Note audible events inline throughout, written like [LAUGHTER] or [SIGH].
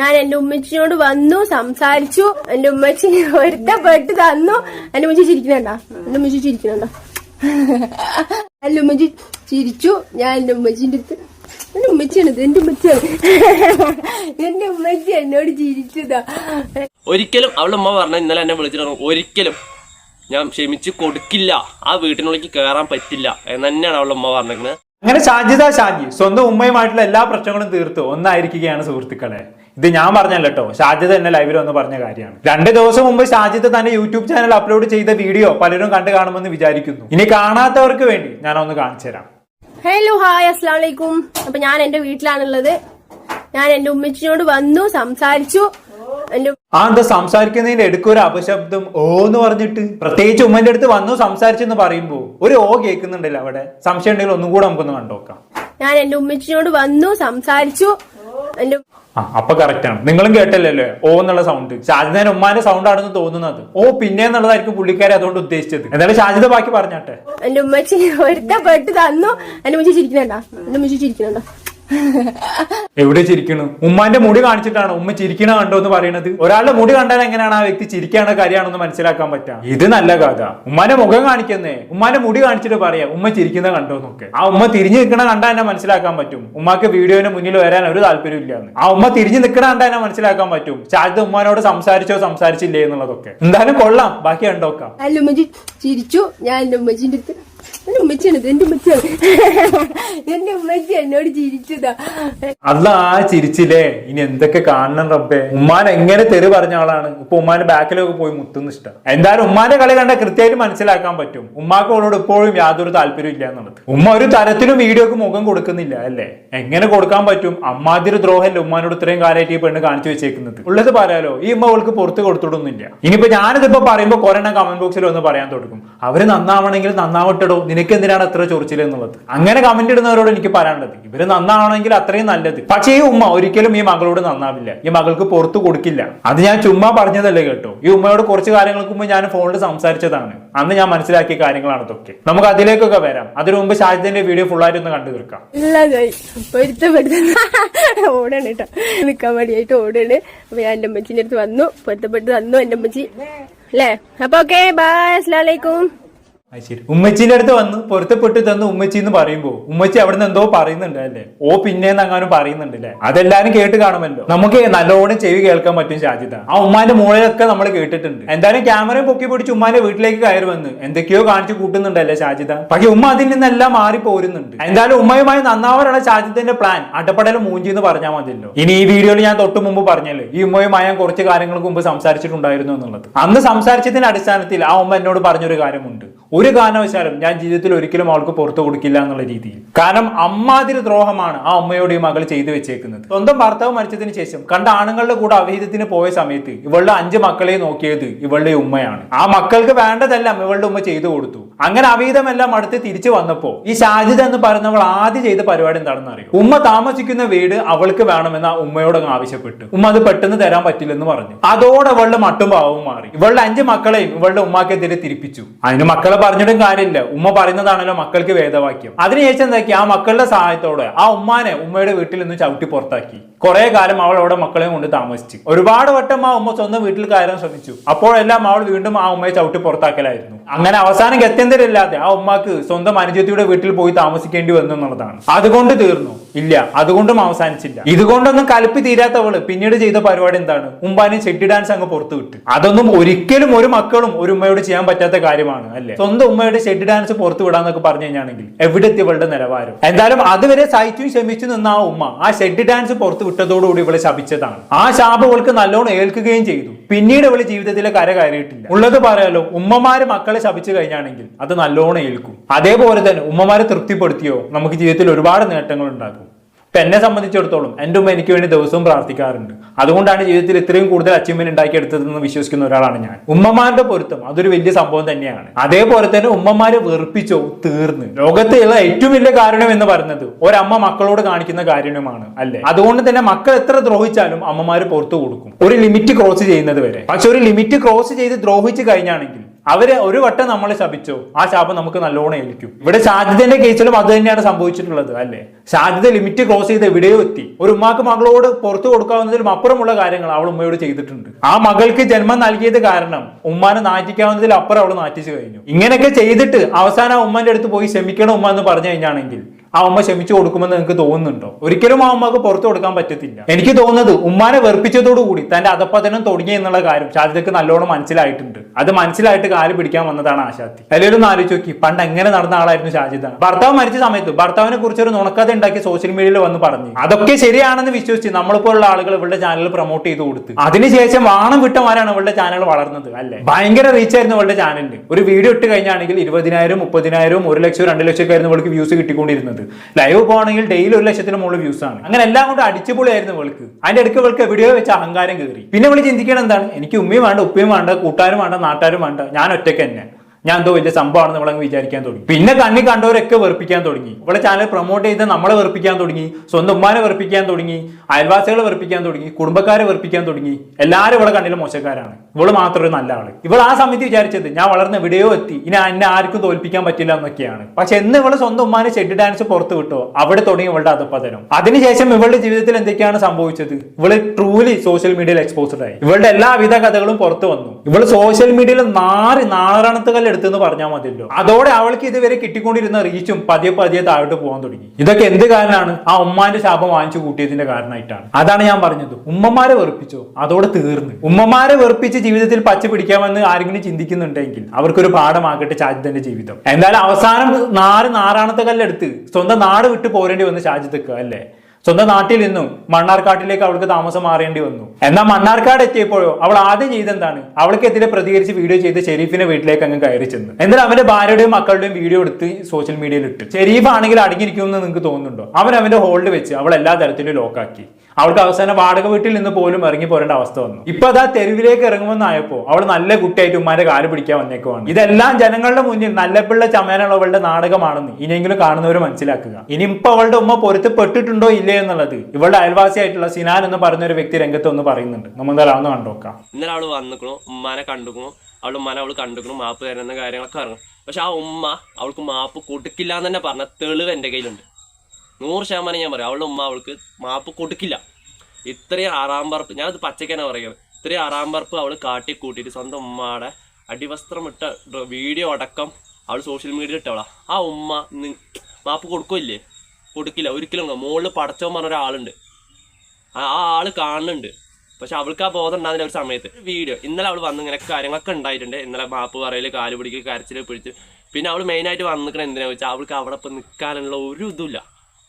ഞാൻ എന്റെ ഉമ്മച്ചിനോട് വന്നു സംസാരിച്ചു. എന്റെ ഉമ്മച്ചി ഒരുത്തപ്പെട്ട് തന്നു. എന്റെ ഉമ്മച്ചി ചിരിക്കുന്നുണ്ടോ എന്റെ ഉമ്മച്ചി ചിരിക്കുന്നുണ്ടോ എന്റെ ഉമ്മച്ചി ചിരിച്ചു. ഞാൻ എന്റെ ഉമ്മച്ചിന്റെ അടുത്ത് എന്റെ ഉമ്മച്ചിയാണ് എന്റെ ഉമ്മച്ചിയാണ്. എന്റെ ഉമ്മച്ചി എന്നോട് ചിരിച്ചതാ. ഒരിക്കലും അവളുടെ ഉമ്മ പറഞ്ഞ ഇന്നലെ എന്നെ വിളിച്ചിട്ട് ഒരിക്കലും ഞാൻ ക്ഷമിച്ച് കൊടുക്കില്ല. ആ വീട്ടിനുള്ളിലേക്ക് കയറാൻ പറ്റില്ല. എന്ന് തന്നെയാണ് അവളുടെ ഉമ്മ പറഞ്ഞിരിക്കുന്നത് അങ്ങനെ ഷാജിദ ഷാജി സ്വന്തം ഉമ്മയുമായിട്ടുള്ള എല്ലാ പ്രശ്നങ്ങളും തീർത്തു. ഒന്നായിരിക്കുകയാണ് സുഹൃത്തുക്കളെ. ഇത് ഞാൻ പറഞ്ഞല്ല കേട്ടോ. ഷാജിത് എന്നെ ലൈവിൽ വന്ന് പറഞ്ഞ കാര്യമാണ്. രണ്ട് ദിവസം മുമ്പ് ഷാജിത് തന്നെ യൂട്യൂബ് ചാനൽ അപ്ലോഡ് ചെയ്ത വീഡിയോ പലരും കണ്ടു കാണുമെന്ന് വിചാരിക്കുന്നു. ഇനി കാണാത്തവർക്ക് വേണ്ടി ഞാൻ ഒന്ന് കാണിച്ചു തരാം. ഹലോ ഹായ് അസ്ലാം വലൈക്കും അപ്പൊ ഞാൻ എന്റെ വീട്ടിലാണുള്ളത്. ഞാൻ എന്റെ ഉമ്മച്ചിനോട് വന്നു സംസാരിച്ചു. എന്റെ ആ എന്താ സംസാരിക്കുന്നതിന്റെ എടുക്ക ഒരു അപശബ്ദം ഓ എന്ന് പറഞ്ഞിട്ട് പ്രത്യേകിച്ച് ഉമ്മന്റെ അടുത്ത് വന്നു സംസാരിച്ചെന്ന് പറയുമ്പോ ഒരു ഓ കേൾക്കുന്നുണ്ടല്ലോ അവിടെ. സംശയം ഉണ്ടെങ്കിൽ ഒന്നും കൂടെ നമുക്കൊന്ന് കണ്ടോക്കാം. ഞാൻ എന്റെ ഉമ്മച്ചിനോട് വന്നു സംസാരിച്ചു. എന്റെ അപ്പൊ കറക്റ്റ് ആണ്. നിങ്ങളും കേട്ടല്ലേ ഓ എന്നുള്ള സൗണ്ട് ഷാജിദാൻ ഉമ്മാന്റെ സൗണ്ട് ആണെന്ന് തോന്നുന്നത് ഓ പിന്നെ എന്നുള്ളതായിരിക്കും പുള്ളിക്കാരെ അതുകൊണ്ട് ഉദ്ദേശിച്ചത്. എന്തായാലും ഷാജിദ ബാക്കി പറഞ്ഞാട്ടെ. എന്റെ ഉമ്മച്ചി ഒരുത്തപ്പെട്ട് തന്നു. എന്റെ ഉമ്മച്ചി ചിരിക്കുന്നുണ്ടോ? എന്റെ ഉമ്മച്ചി ചിരിക്കുന്നുണ്ടോ? [LAUGHS] എവിടെ ചിരിക്കണു? ഉമ്മാന്റെ മുടി കാണിച്ചിട്ടാണ്? ഉമ്മ ചിരിക്കണ കണ്ടോ എന്ന് പറയുന്നത് ഒരാളുടെ മുടി കണ്ടാൽ എങ്ങനെയാണ് ആ വ്യക്തി ചിരിക്കാണോ കാര്യമാണെന്ന് മനസ്സിലാക്കാൻ പറ്റുക ഇത് നല്ല കഥ. ഉമ്മാന്റെ മുഖം കാണിക്കുന്നേ. ഉമ്മാന്റെ മുടി കാണിച്ചിട്ട് പറയാ ഉമ്മ ചിരിക്കുന്ന കണ്ടോ എന്നൊക്കെ. ആ ഉമ്മ തിരിഞ്ഞു നിൽക്കണ കണ്ടാൽ എന്നെ മനസ്സിലാക്കാൻ പറ്റും. ഉമ്മാക്ക് വീഡിയോന് മുന്നിൽ വരാൻ ഒരു താല്പര്യം ഇല്ലാന്ന് ആ ഉമ്മ തിരിഞ്ഞു നിൽക്കണ കണ്ടാൽ എന്നെ മനസ്സിലാക്കാൻ പറ്റും. ചാറ്റ ഉമ്മാനോട് സംസാരിച്ചോ സംസാരിച്ചില്ലേ എന്നുള്ളതൊക്കെ. എന്തായാലും കൊള്ളാം. ബാക്കി കണ്ടോക്കാം. ചിരിച്ചു. ഞാൻ എന്റെ ഉമ്മച്ചിയാണ് ഇത് എന്റെ ഉമ്മച്ചിയാണ്. എന്റെ ഉമ്മച്ചി എന്നോട് ചിരിച്ചതാ. അല്ല ആ ചിരിച്ചില്ലേ? ഇനി എന്തൊക്കെ കാണണം റബ്ബേ? ഉമ്മാൻ എങ്ങനെ തെറി പറഞ്ഞ ആളാണ്. ഇപ്പൊ ഉമ്മാന്റെ ബാക്കിലൊക്കെ പോയി മുത്തുന്ന ഇഷ്ടം. എന്തായാലും ഉമ്മാന്റെ കളി കണ്ട കൃത്യമായിട്ട് മനസ്സിലാക്കാൻ പറ്റും. ഉമ്മാക്ക് അവളോട് ഇപ്പോഴും യാതൊരു താല്പര്യം ഇല്ല എന്നുള്ളത്. ഉമ്മ ഒരു തരത്തിലും വീഡിയോക്ക് മുഖം കൊടുക്കുന്നില്ല അല്ലേ? എങ്ങനെ കൊടുക്കാൻ പറ്റും? അമ്മാതിരി ദ്രോഹല്ലേ ഉമ്മാനോട് ഇത്രയും കാലമായിട്ട് ഈ പെണ്ണ് കാണിച്ചു വെച്ചേക്കുന്നത്? ഉള്ളത് പറയാലോ ഈ ഉമ്മ അവൾക്ക് പുറത്ത് കൊടുത്തിട്ടൊന്നുമില്ല ഇനിയിപ്പോ ഞാനിതിപ്പോ പറയുമ്പോ കുറെ കമന്റ് ബോക്സിൽ ഒന്ന് പറയാൻ തുടങ്ങും. അവർ നന്നാവണമെങ്കിൽ നന്നാവട്ടെടോ നിനക്ക് എന്തിനാണ് അത്ര ചൊറിച്ചിൽ എന്നുള്ളത്? അങ്ങനെ കമന്റ് ഇടുന്നവരോട് എനിക്ക് പറയാനുള്ളത് ഇവർ നന്നാണെങ്കിൽ അത്രയും നല്ലത്. പക്ഷേ ഈ ഉമ്മ ഒരിക്കലും ഈ മകളോട് നന്നാവില്ല. ഈ മകൾക്ക് പുറത്തു കൊടുക്കില്ല. അത് ഞാൻ ചുമ്മാ പറഞ്ഞതല്ലേ കേട്ടോ. ഈ ഉമ്മയോട് കുറച്ച് കാര്യങ്ങൾക്ക് മുമ്പ് ഞാൻ ഫോണിൽ സംസാരിച്ചതാണ്. അന്ന് ഞാൻ മനസ്സിലാക്കിയ കാര്യങ്ങളാണ് ഇതൊക്കെ. നമുക്ക് അതിലേക്കൊക്കെ വരാം. അതിനു മുമ്പ് ഷാജിദിന്റെ വീഡിയോ ഫുൾ ആയിട്ട് ഒന്ന് കണ്ടു തീർക്കാം. [LAUGHS] ഓടാണ് കേട്ടോ. അപ്പൊ ഞാൻ എന്റെ അമ്മച്ചിന്റെ അടുത്ത് വന്നു. പൊരുത്തപ്പെട്ട് തന്നു എന്റെ അമ്മച്ചി അല്ലേ? അപ്പൊ ഓക്കെ ബൈ അസ്സലാമു അലൈക്കും. അത് ശരി. ഉമ്മച്ചിന്റെ അടുത്ത് വന്ന് പൊരുത്തപ്പെട്ട് തന്ന് ഉമ്മച്ചി എന്ന് പറയുമ്പോ ഉമ്മച്ചി അവിടുന്ന് എന്തോ പറയുന്നുണ്ട് അല്ലേ? ഓ പിന്നെ അങ്ങാനും പറയുന്നുണ്ട് അല്ലേ? അതെല്ലാരും കേട്ട് കാണുമല്ലോ. നമുക്ക് നല്ലോണം ചെവി കേൾക്കാൻ പറ്റും സാധ്യത ആ ഉമ്മാന്റെ മൂളയൊക്കെ നമ്മൾ കേട്ടിട്ടുണ്ട്. എന്തായാലും ക്യാമറയും പൊക്കി പിടിച്ച് ഉമ്മാന്റെ വീട്ടിലേക്ക് കയറി വന്ന് എന്തൊക്കെയോ കാണിച്ചു കൂട്ടുന്നുണ്ടല്ലേ സാധ്യത പക്ഷെ ഉമ്മ അതിൽ നിന്നെല്ലാം മാറി പോരുന്നുണ്ട്. എന്തായാലും ഉമ്മയുമായി നന്നാവാനുള്ള സാധ്യതന്റെ പ്ലാൻ അട്ടപ്പടൽ മൂഞ്ചി എന്ന് പറഞ്ഞാൽ മതിയല്ലോ. ഇനി ഈ വീഡിയോയിൽ ഞാൻ തൊട്ട് മുമ്പ് പറഞ്ഞല്ലേ ഈ ഉമ്മയുമായി ഞാൻ കുറച്ച് കാര്യങ്ങൾക്ക് മുമ്പ് സംസാരിച്ചിട്ടുണ്ടായിരുന്നു എന്നുള്ളത്. അന്ന് സംസാരിച്ചതിന്റെ അടിസ്ഥാനത്തിൽ ആ ഉമ്മ എന്നോട് പറഞ്ഞൊരു കാര്യമുണ്ട്. ഒരു കാരണവശാലും ഞാൻ ജീവിതത്തിൽ ഒരിക്കലും അവൾക്ക് പുറത്തു കൊടുക്കില്ല എന്നുള്ള രീതിയിൽ. കാരണം അമ്മാതിരി ദ്രോഹമാണ് ആ അമ്മയോട് ഈ മകൾ ചെയ്തു വെച്ചേക്കുന്നത്. സ്വന്തം ഭർത്താവ് മരിച്ചതിന് ശേഷം കണ്ട ആണുങ്ങളുടെ കൂടെ അവിഹിതത്തിന് പോയ സമയത്ത് ഇവളുടെ അഞ്ച് മക്കളെ നോക്കിയത് ഇവളുടെ ഉമ്മയാണ്. ആ മക്കൾക്ക് വേണ്ടതെല്ലാം ഇവളുടെ ഉമ്മ ചെയ്തു കൊടുത്തു. അങ്ങനെ അവിഹിതമെല്ലാം അടുത്ത് തിരിച്ചു വന്നപ്പോ ഈ ഷാജിദ എന്ന് പറയുന്നവൾ ആദ്യം ചെയ്ത പരിപാടി എന്താണെന്ന് അറിയും? ഉമ്മ താമസിക്കുന്ന വീട് അവൾക്ക് വേണമെന്ന് ഉമ്മയോട് ആവശ്യപ്പെട്ടു. ഉമ്മ അത് പെട്ടെന്ന് തരാൻ പറ്റില്ലെന്ന് പറഞ്ഞു. അതോടെ അവളുടെ മട്ടും ഭാവവും മാറി. ഇവളുടെ അഞ്ച് മക്കളെയും ഇവളുടെ ഉമ്മാക്കെതിരെ തിരിപ്പിച്ചു. അതിന് മക്കളെ പറഞ്ഞിട്ടും കാര്യമില്ല. ഉമ്മ പറയുന്നതാണല്ലോ മക്കൾക്ക് വേദവാക്യം. അതിനുശേഷം എന്താക്കി? ആ മക്കളുടെ സഹായത്തോടെ ആ ഉമ്മാനെ ഉമ്മയുടെ വീട്ടിൽ നിന്ന് ചവിട്ടി പുറത്താക്കി. കുറെ കാലം അവൾ അവിടെ മക്കളെ കൊണ്ട് താമസിച്ചു. ഒരുപാട് വട്ടം ആ ഉമ്മ സ്വന്തം വീട്ടിൽ കയറാൻ ശ്രമിച്ചു. അപ്പോഴെല്ലാം അവൾ വീണ്ടും ആ ഉമ്മയെ ചവിട്ടി പുറത്താക്കലായിരുന്നു. അങ്ങനെ അവസാനം ഗത്യന്തരമില്ലാതെ ആ ഉമ്മക്ക് സ്വന്തം അനുജത്തിയുടെ വീട്ടിൽ പോയി താമസിക്കേണ്ടി വന്നു എന്നുള്ളതാണ്. അതുകൊണ്ട് തീർന്നു. ഇല്ല. അതുകൊണ്ടും അവസാനിച്ചില്ല. ഇതുകൊണ്ടൊന്നും കലപ്പി തീരാത്തവൾ. പിന്നീട് ചെയ്ത പരിപാടി എന്താണ്? ഉമ്മാനെ ചെട്ടി ഡാൻസ് അങ്ങ് പുറത്തു വിട്ടു. അതൊന്നും ഒരിക്കലും ഒരു മക്കളും ഒരു ഉമ്മയോട് ചെയ്യാൻ പറ്റാത്ത കാര്യമാണ് അല്ലെ? സ്വന്തം ഉമ്മയുടെ ചെട്ടി ഡാൻസ് പുറത്തു വിടാന്നൊക്കെ പറഞ്ഞു കഴിഞ്ഞാണെങ്കിൽ എവിടെ എത്തിയവളുടെ നിലവാരം? എന്തായാലും അതുവരെ സഹിച്ചും ക്ഷമിച്ചു നിന്ന ആ ഉമ്മ ആ ഷെഡ് ഡാൻസ് പുറത്തു വിട്ടതോടുകൂടി ഇവളെ ശപിച്ചതാണ്. ആ ശാപം ഇവൾക്ക് നല്ലോണം ഏൽക്കുകയും ചെയ്തു. പിന്നീട് ഇവൾ ജീവിതത്തിലെ കര കയറിയിട്ടില്ല. ഉള്ളത് പറയാലോ ഉമ്മമാര് മക്കളെ ശപിച്ചു കഴിഞ്ഞാണെങ്കിൽ അത് നല്ലോണം ഏൽക്കും. അതേപോലെ തന്നെ ഉമ്മമാരെ തൃപ്തിപ്പെടുത്തിയോ? നമുക്ക് ജീവിതത്തിൽ ഒരുപാട് നേട്ടങ്ങൾ ഉണ്ടാക്കും ഇപ്പൊ എന്നെ സംബന്ധിച്ചിടത്തോളം എന്റെ ഉമ്മ എനിക്ക് വേണ്ടി ദിവസവും പ്രാർത്ഥിക്കാറുണ്ട്. അതുകൊണ്ടാണ് ജീവിതത്തിൽ ഇത്രയും കൂടുതൽ അച്ചീവ്മെന്റ് ഉണ്ടാക്കിയെടുത്തതെന്ന് വിശ്വസിക്കുന്ന ഒരാളാണ് ഞാൻ. ഉമ്മമാരുടെ പൊരുത്തം അതൊരു വലിയ സംഭവം തന്നെയാണ്. അതേപോലെ തന്നെ ഉമ്മമാരെ വെറുപ്പിച്ചോ തീർന്ന്. ലോകത്തിലുള്ള ഏറ്റവും വലിയ കാരണം എന്ന് പറയുന്നത് ഒരമ്മ മക്കളോട് കാണിക്കുന്ന കാരുണ്യമാണ് അല്ലേ? അതുകൊണ്ട് തന്നെ മക്കൾ എത്ര ദ്രോഹിച്ചാലും അമ്മമാര് പുറത്തു കൊടുക്കും. ഒരു ലിമിറ്റ് ക്രോസ് ചെയ്യുന്നത് വരെ. പക്ഷെ ഒരു ലിമിറ്റ് ക്രോസ് ചെയ്ത് ദ്രോഹിച്ചു കഴിഞ്ഞാണെങ്കിൽ അവർ ഒരു വട്ടം നമ്മളെ ശപിച്ചു. ആ ശാപം നമുക്ക് നല്ലോണം ഏൽക്കും. ഇവിടെ സാധ്യതന്റെ കേസിലും അത് തന്നെയാണ് സംഭവിച്ചിട്ടുള്ളത് അല്ലെ? സാധ്യത ലിമിറ്റ് ക്രോസ് ചെയ്ത് എവിടെയോ എത്തി. ഒരു ഉമ്മാക്ക് മകളോട് പുറത്തു കൊടുക്കാവുന്നതിലും അപ്പുറമുള്ള കാര്യങ്ങൾ അവൾ ഉമ്മയോട് ചെയ്തിട്ടുണ്ട്. ആ മകൾക്ക് ജന്മം നൽകിയത് കാരണം ഉമ്മാനെ നാറ്റിക്കാവുന്നതിൽ അപ്പുറം അവൾ നാറ്റിച്ചു കഴിഞ്ഞു. ഇങ്ങനെയൊക്കെ ചെയ്തിട്ട് അവസാനം ഉമ്മന്റെ അടുത്ത് പോയി ക്ഷമിക്കണം ഉമ്മ എന്ന് പറഞ്ഞു കഴിഞ്ഞാണെങ്കിൽ ആ ഉമ്മ ക്ഷമിച്ചു കൊടുക്കുമെന്ന് നിങ്ങൾക്ക് തോന്നുന്നുണ്ടോ? ഒരിക്കലും ആ ഉമ്മക്ക് പുറത്തു കൊടുക്കാൻ പറ്റത്തില്ല. എനിക്ക് തോന്നുന്നത് ഉമ്മാനെ വെറുപ്പിച്ചതോടുകൂടി തന്റെ അധപ്പതനം തുടങ്ങി എന്നുള്ള കാര്യം ഷാജിദക്ക് നല്ലോണം മനസ്സിലായിട്ടുണ്ട്. അത് മനസ്സിലായിട്ട് കാൽ പിടിക്കാൻ വന്നതാണ് ആശാത്തി. എല്ലാവരും ആലോചിച്ച് നോക്കി പണ്ട് എങ്ങനെ നടന്ന ആളായിരുന്നു ഷാജിദ? ഭർത്താവ് മരിച്ച സമയത്ത് ഭർത്താവിനെ കുറിച്ച് ഒരു നുണക്കഥ ഉണ്ടാക്കി സോഷ്യൽ മീഡിയയിൽ വന്ന് പറഞ്ഞു. അതൊക്കെ ശരിയാണെന്ന് വിശ്വസിച്ച് നമ്മളിപ്പോഴുള്ള ആളുകൾ ഇവളുടെ ചാനൽ പ്രൊമോട്ട് ചെയ്ത് കൊടുത്ത്. അതിനുശേഷം വാണം വിട്ടമാരാണ് ഇവളുടെ ചാനൽ വളർന്നത് അല്ലെ? ഭയങ്കര റീച്ച് ആയിരുന്നു ഇവളുടെ ചാനലിന് ഒരു വീഡിയോ ഇട്ട് കഴിഞ്ഞാണെങ്കിൽ ഇരുപതിനായിരം മുപ്പതിനായിരം ഒരു ലക്ഷം രണ്ട് ലക്ഷം ഒക്കെ ആയിരുന്നു ഇവൾക്ക് വ്യൂസ് കിട്ടിക്കൊണ്ടിരുന്നത്. ലൈവ് പോകണമെങ്കിൽ ഡെയിലി ഒരു ലക്ഷത്തിന് മുകളിൽ വ്യൂസ് ആണ്. അങ്ങനെ എല്ലാം കൊണ്ട് അടിച്ചുപൊളിയായിരുന്നു ഇവൾക്ക്. അതിന്റെ ഇടയ്ക്ക് ഇവൾക്ക് എവിടെയോ വെച്ച് അഹങ്കാരം കയറി. പിന്നെ വിളി ചിന്തിക്കണം എന്താണ്? എനിക്ക് ഉമ്മയും വേണ്ട ഉപ്പയും വേണ്ട കൂട്ടുകാരും വേണ്ട നാട്ടുകാരും വേണ്ട. ഞാൻ ഒറ്റയ്ക്ക് തന്നെ. ഞാൻ എന്തോ വലിയ സംഭവമാണെന്ന് നമ്മളങ്ങ് വിചാരിക്കാൻ തുടങ്ങി. പിന്നെ കണ്ണി കണ്ടവരൊക്കെ വെറുപ്പിക്കാൻ തുടങ്ങി. ഇവിടെ ചാനൽ പ്രൊമോട്ട് ചെയ്ത് നമ്മളെ വെറുപ്പിക്കാൻ തുടങ്ങി. സ്വന്തം ഉമ്മാനെ വെറുപ്പിക്കാൻ തുടങ്ങി. അയൽവാസികളെ വെറുപ്പിക്കാൻ തുടങ്ങി. കുടുംബക്കാരെ വെറുപ്പിക്കാൻ തുടങ്ങി. എല്ലാവരും ഇവിടെ കണ്ണിലെ മോശക്കാരാണ്. ഇവൾ മാത്രം ഒരു നല്ല ആൾ. ഇവൾ ആ സമയത്ത് വിചാരിച്ചത് ഞാൻ വളർന്ന് എവിടെയോ എത്തി. ഇനി എന്നെ ആർക്കും തോൽപ്പിക്കാൻ പറ്റില്ല എന്നൊക്കെയാണ്. പക്ഷെ എന്ന് ഇവൾ സ്വന്തം ഉമ്മാനെ ഷെഡ് ഡാൻസ് പുറത്ത് വിട്ടോ അവിടെ തുടങ്ങി ഇവളുടെ അധപ്പതനം. അതിനുശേഷം ഇവളുടെ ജീവിതത്തിൽ എന്തൊക്കെയാണ് സംഭവിച്ചത്? ഇവൾ ട്രൂലി സോഷ്യൽ മീഡിയയിൽ എക്സ്പോസ്ഡ് ആയി. ഇവളുടെ എല്ലാവിധ കഥകളും പുറത്തു വന്നു. ഇവൾ സോഷ്യൽ മീഡിയയിൽ നാറി നാറാണത്തുകൾ എടുത്തെന്ന് പറഞ്ഞാൽ മതിയല്ലോ. അതോടെ അവൾക്ക് ഇതുവരെ കിട്ടിക്കൊണ്ടിരുന്ന റീച്ചും പതിയെ പതിയെ താഴോട്ട് പോകാൻ തുടങ്ങി. ഇതൊക്കെ എന്ത് കാരണമാണ് ആ ഉമ്മാന്റെ ശാപം വാങ്ങിച്ചു കൂട്ടിയതിന്റെ കാരണമായിട്ടാണ് അതാണ് ഞാൻ പറഞ്ഞത്. ഉമ്മമാരെ വെറുപ്പിച്ചോ? അതോടെ തീർന്നു. ഉമ്മമാരെ വെറുപ്പിച്ച് ജീവിതത്തിൽ പച്ച പിടിക്കാമെന്ന് ആരെങ്കിലും ചിന്തിക്കുന്നുണ്ടെങ്കിൽ അവർക്കൊരു പാഠമാകട്ടെ ഷാജിദന്റെ ജീവിതം. എന്തായാലും അവസാനം നാറ് നാറാണത്തെ കല്ലെടുത്ത് സ്വന്തം നാട് വിട്ട് പോരേണ്ടി വന്ന് ഷാജിദക്ക് അല്ലേ? സ്വന്തം നാട്ടിൽ നിന്നും മണ്ണാർക്കാട്ടിലേക്ക് അവൾക്ക് താമസം മാറേണ്ടി വന്നു. എന്നാൽ മണ്ണാർക്കാട് എത്തിയപ്പോഴോ അവൾ ആദ്യം ചെയ്തെന്താണ്? അവൾക്കെതിരെ പ്രതികരിച്ച് വീഡിയോ ചെയ്ത് ഷെരീഫിന്റെ വീട്ടിലേക്ക് അങ്ങ് കയറി ചെന്നു. എന്നാൽ അവന്റെ ഭാര്യയുടെയും മക്കളുടെയും വീഡിയോ എടുത്ത് സോഷ്യൽ മീഡിയയിൽ ഇട്ട്. ഷെരീഫ് ആണെങ്കിൽ അടങ്ങിയിരിക്കുമെന്ന് നിങ്ങൾക്ക് തോന്നുന്നുണ്ടോ? അവൻ അവന്റെ ഹോൾഡ് വെച്ച് അവൾ എല്ലാ തരത്തിലും ലോക്കാക്കി അവൾക്ക് അവസാന വാടക വീട്ടിൽ നിന്ന് പോലും ഇറങ്ങി പോരേണ്ട അവസ്ഥ വന്നു. ഇപ്പൊ അതാ തെരുവിലേക്ക് ഇറങ്ങുമെന്നായപ്പോ അവൾ നല്ല കുട്ടിയായിട്ട് ഉമ്മാരെ കാൽ പിടിക്കാൻ വന്നേക്കുവാണ്. ഇതെല്ലാം ജനങ്ങളുടെ മുന്നിൽ നല്ല പിള്ള ചമേനുള്ളവളുടെ നാടകമാണെന്ന് ഇനിയെങ്കിലും കാണുന്നവർ മനസ്സിലാക്കുക. ഇനി ഇപ്പൊ അവളുടെ ഉമ്മ പൊരുത്തപ്പെട്ടിട്ടുണ്ടോ ഇല്ലേ എന്നുള്ളത് ഇവളുടെ അയൽവാസിയായിട്ടുള്ള സിനാൻ എന്ന് പറഞ്ഞ ഒരു വ്യക്തി രംഗത്ത് ഒന്ന് പറയുന്നുണ്ട്. നമ്മൾ എന്തായാലും അതൊന്ന് കണ്ടോക്കാം ഇന്നലെ അവൾ വന്നിക്കണു ഉമ്മാനെ കണ്ടുക്കണു അവളുടെ ഉമ്മാനെ അവൾ കണ്ടുക്കണു മാപ്പ് തരുന്ന കാര്യങ്ങളൊക്കെ ഇറങ്ങും. പക്ഷെ ആ ഉമ്മ അവൾക്ക് മാപ്പ് കൊടുക്കില്ല എന്ന് തന്നെ പറഞ്ഞ തെളിവ് എന്റെ കയ്യിലുണ്ട്. നൂറ് ശതമാനം ഞാൻ പറയാം. അവളുടെ ഉമ്മ അവൾക്ക് മാപ്പ് കൊടുക്കില്ല. ഇത്രയും ആറാം പറപ്പ് ഞാനത് പച്ചക്കാനാണ് പറയുന്നത്. ഇത്രയും ആറാം പറപ്പ് അവൾ കാട്ടി കൂട്ടിയിട്ട് സ്വന്തം ഉമ്മയുടെ അടിവസ്ത്രം ഇട്ട വീഡിയോ അടക്കം അവൾ സോഷ്യൽ മീഡിയയിൽ ഇട്ടവളാ. ആ ഉമ്മ മാപ്പ് കൊടുക്കില്ലേ കൊടുക്കില്ല. ഒരിക്കലും മുകളിൽ പടച്ചവൻ പറഞ്ഞ ഒരാളുണ്ട്. ആ ആൾ കാണുന്നുണ്ട്. പക്ഷെ അവൾക്ക് ആ ബോധം ഉണ്ടാകുന്ന ഒരു സമയത്ത്. വീഡിയോ. ഇന്നലെ അവൾ വന്ന് ഇങ്ങനെ കാര്യങ്ങളൊക്കെ ഉണ്ടായിട്ടുണ്ട്. ഇന്നലെ മാപ്പ് പറയൽ കാൽ പിടിക്കൽ കരച്ചിൽ പിടിച്ച്. പിന്നെ അവൾ മെയിനായിട്ട് വന്നിക്കണ എന്തിനാ വെച്ചാൽ അവൾക്ക് അവിടെ ഇപ്പം നിൽക്കാനുള്ള ഒരു ഇതുമില്ല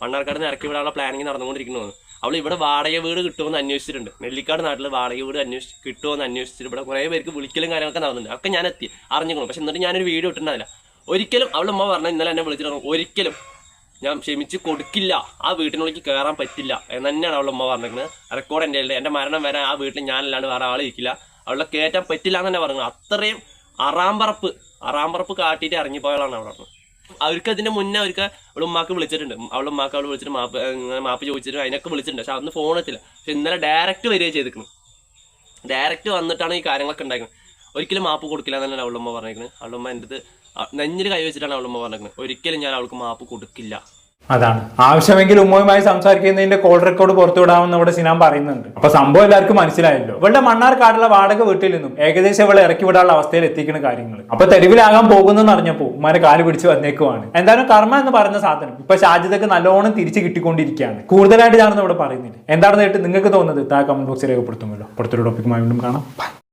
മണ്ണാർക്കാട് നിന്ന് ഇറക്കി വിടാനുള്ള പ്ലാനിങ് നടന്നുകൊണ്ടിരിക്കുന്നു. അവൾ ഇവിടെ വാടക വീട് കിട്ടുമെന്ന് അന്വേഷിച്ചിട്ടുണ്ട്. നെല്ലിക്കാട് നാട്ടിൽ വാടക വീട് അന്വേഷിച്ച് കിട്ടുമെന്ന് അന്വേഷിച്ചിട്ട് ഇവിടെ കുറേ പേർക്ക് വിളിക്കലും കാര്യങ്ങളൊക്കെ നടന്നുണ്ട് ഒക്കെ ഞാൻ എത്തി അറിഞ്ഞിക്കണം പക്ഷെ എന്നിട്ട് ഞാനൊരു വീഡിയോ ഇട്ടിട്ടുണ്ടാവില്ല ഒരിക്കലും അവളുടെ ഉമ്മ പറഞ്ഞാൽ ഇന്നലെ എന്നെ വിളിച്ചിട്ട് ഒരിക്കലും ഞാൻ ക്ഷമിച്ച് കൊടുക്കില്ല. ആ വീട്ടിനുള്ളിലേക്ക് കയറാൻ പറ്റില്ല. എന്ന് തന്നെയാണ് അവളുടെ ഉമ്മ പറഞ്ഞിരിക്കുന്നത് റെക്കോർഡ് എന്റെ ഉണ്ട് എന്റെ മരണം വരെ ആ വീട്ടിൽ ഞാനല്ലാണ്ട് വേറെ ആളിരിക്കില്ല അവളെ കയറ്റാൻ പറ്റില്ല എന്ന് തന്നെ പറഞ്ഞു അത്രയും അറാമ്പറപ്പ് അറാമ്പറപ്പ് കാട്ടിയിട്ട് ഇറങ്ങിപ്പോയാളാണ് അവിടെ. അവർക്ക് അതിന്റെ മുന്നേ അവർക്ക് അവളുടെ ഉമ്മാക്ക് വിളിച്ചിട്ടുണ്ട്. അവളുടെ ഉമ്മാക്ക് അവൾ വിളിച്ചിട്ട് മാപ്പ് മാപ്പ് ചോദിച്ചിട്ട് അതിനൊക്കെ വിളിച്ചിട്ടുണ്ട്. പക്ഷെ അന്ന് ഫോൺ എത്തില്ല. പക്ഷെ ഇന്നലെ ഡയറക്റ്റ് വരിക ചെയ്തിരിക്കുന്നു ഡയറക്റ്റ് വന്നിട്ടാണ് ഈ കാര്യങ്ങളൊക്കെ ഉണ്ടാക്കുന്നത് ഒരിക്കലും മാപ്പ് കൊടുക്കില്ല എന്നല്ല അവളുമ്മ പറഞ്ഞേക്കുന്നത് അവളുമ്മ എന്റെ അടുത്ത് നെഞ്ഞിൽ കൈവച്ചിട്ടാണ് അവളുടെ ഉമ്മ പറഞ്ഞേക്കുന്നത് ഒരിക്കലും ഞാൻ അവൾക്ക് മാപ്പ് കൊടുക്കില്ല. അതാണ്. ആവശ്യമെങ്കിൽ ഉമ്മയുമായി സംസാരിക്കുന്നതിന്റെ കോൾ റെക്കോർഡ് പുറത്തുവിടാമെന്ന് ഇവിടെ സിനാൻ പറയുന്നുണ്ട്. അപ്പൊ സംഭവം എല്ലാവർക്കും മനസ്സിലായല്ലോ. ഇവളുടെ മണ്ണാർക്കാടുള്ള വാടക വീട്ടിൽ നിന്നും ഏകദേശം ഇവളെ ഇറക്കി വിടാനുള്ള അവസ്ഥയിൽ എത്തിക്കുന്ന കാര്യങ്ങൾ അപ്പൊ തെരുവിലാകാൻ പോകുന്നെന്ന് അറിഞ്ഞപ്പോ ഉമ്മാരെ കാൽ പിടിച്ച് വന്നേക്കുവാണ്. എന്തായാലും കർമ്മ എന്ന് പറയുന്ന സാധനം ഇപ്പൊ ഷാജിദക്ക് നല്ലോണം തിരിച്ചു കിട്ടിക്കൊണ്ടിരിക്കുകയാണ്. കൂടുതലായിട്ട് ഞാനൊന്നും ഇവിടെ പറയുന്നില്ല. എന്താണെന്ന് കേട്ട് നിങ്ങൾക്ക് തോന്നുന്നത് താ കമന്റ് ബോക്സിൽ രേഖപ്പെടുത്തുമല്ലോ. പുറത്തൊരു ടോപ്പിക്കുമായി വീണ്ടും കാണാം.